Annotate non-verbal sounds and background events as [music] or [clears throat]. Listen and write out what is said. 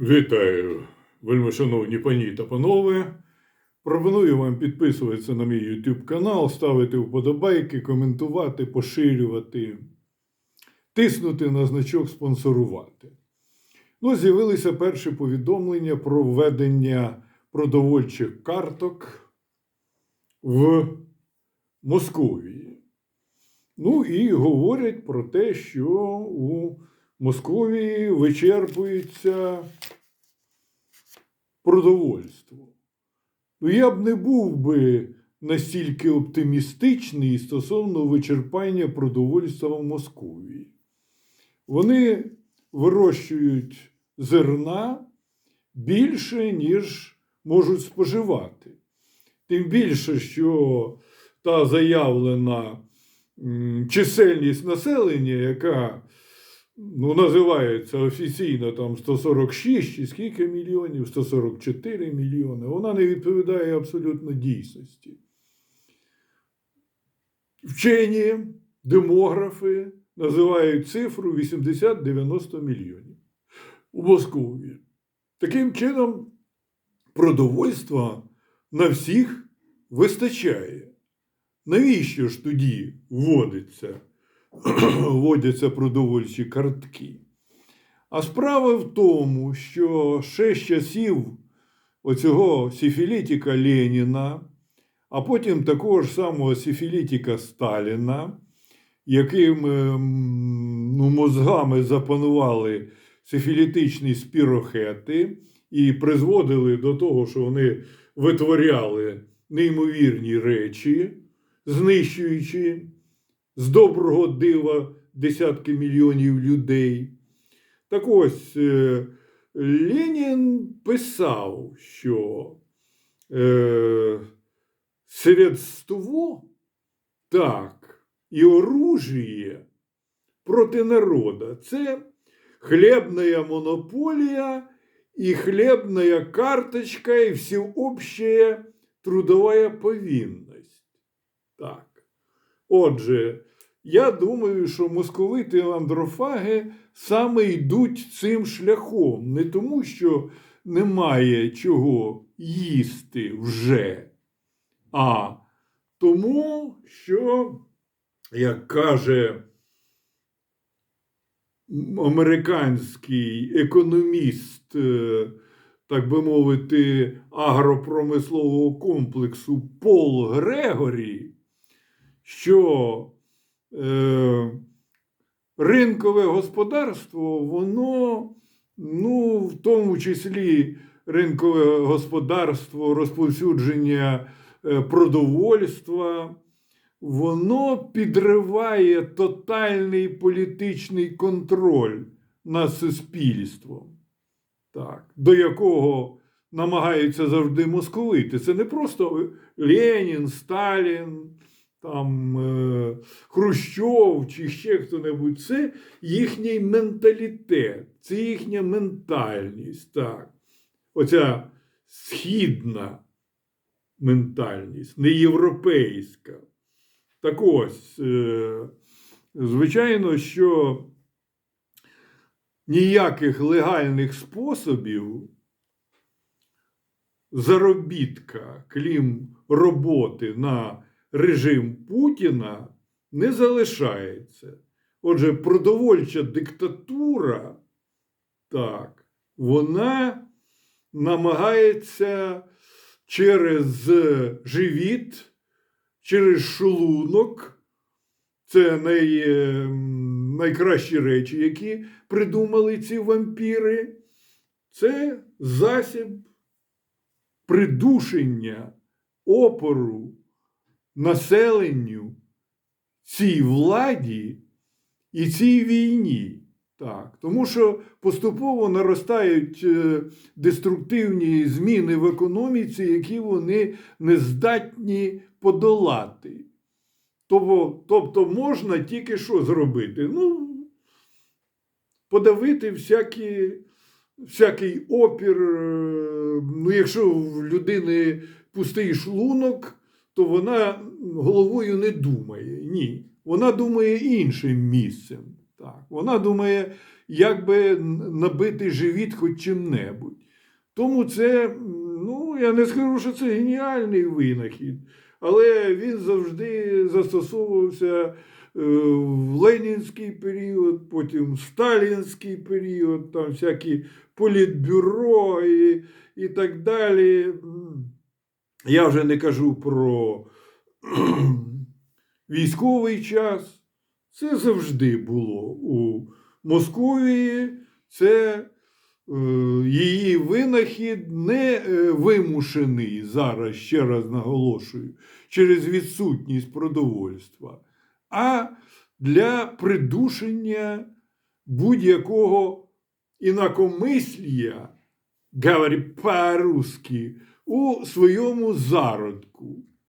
Вітаю, вельмишановні пані та панове. Пропоную вам підписуватися на мій YouTube канал, ставити вподобайки, коментувати, поширювати, тиснути на значок спонсорувати. Ну, з'явилися перші повідомлення про введення продовольчих карток в Московії. Ну і говорять про те, що у Московії вичерпується продовольство. Ну, я б не був би настільки оптимістичний стосовно вичерпання продовольства в Московії. Вони вирощують зерна більше, ніж можуть споживати. Тим більше, що та заявлена чисельність населення, яка ну, називається офіційно там 146 чи скільки мільйонів, 144 мільйони, вона не відповідає абсолютно дійсності. Вчені, демографи називають цифру 80-90 мільйонів у Московії. Таким чином, продовольства на всіх вистачає. Навіщо ж тоді вводиться, [clears throat] вводяться продовольчі картки? А справа в тому, що ще з часів оцього сифілітіка Леніна, а потім такого ж самого сифілітіка Сталіна, яким ем, ну, мозгами запанували сифілітичні спірохети і призводили до того, що вони витворяли неймовірні речі, знищуючи з доброго дива десятки мільйонів людей. Так ось е, Ленін писав, що е, средство так, і оружие проти народа це хлебная монополия и хлебная карточка и всеобщая трудовая повинность. Так. Отже, я думаю, що московити андрофаги саме йдуть цим шляхом, не тому, що немає чого їсти вже, а тому, що, як каже американський економіст, е, так би мовити, агропромислового комплексу Пол Грегорі, що ринкове господарство, воно, ну, в тому числі ринкове господарство, розповсюдження е, продовольства, воно підриває тотальний політичний контроль над суспільством, так, до якого намагаються завжди московити. Це не просто Ленін, Сталін, там, е, Хрущов чи ще хто-небудь. Це їхній менталітет, це їхня ментальність. Так. Оця східна ментальність, не європейська. Так ось, е, звичайно, що ніяких легальних способів заробітка, крім роботи на режим Путіна, не залишається. Отже, продовольча диктатура, так, вона намагається через живіт через шлунок. Це най, ем, найкращі речі, які придумали ці вампіри. Це засіб придушення опору населенню цій владі і цій війні. Так, Тому що поступово наростають е, деструктивні зміни в економіці, які вони не здатні подолати. Тобто, тобто можна тільки що зробити? Ну, подавити всякі, всякий опір. е, Ну, якщо в людини пустий шлунок, то вона головою не думає. Ні. Вона думає іншим місцем. Так. Вона думає як би набити живіт хоч чим-небудь. Тому це, ну, я не скажу, що це геніальний винахід, але він завжди застосовувався е, в ленінський період, потім в сталінський період, там всякі політбюро і, і так далі. Я вже не кажу про [clears throat] військовий час. Це завжди було у Московії. Це е, її винахід не е, вимушений зараз, ще раз наголошую, через відсутність продовольства, а для придушення будь-якого інакомислія, говорить по-русски, у своєму зародку.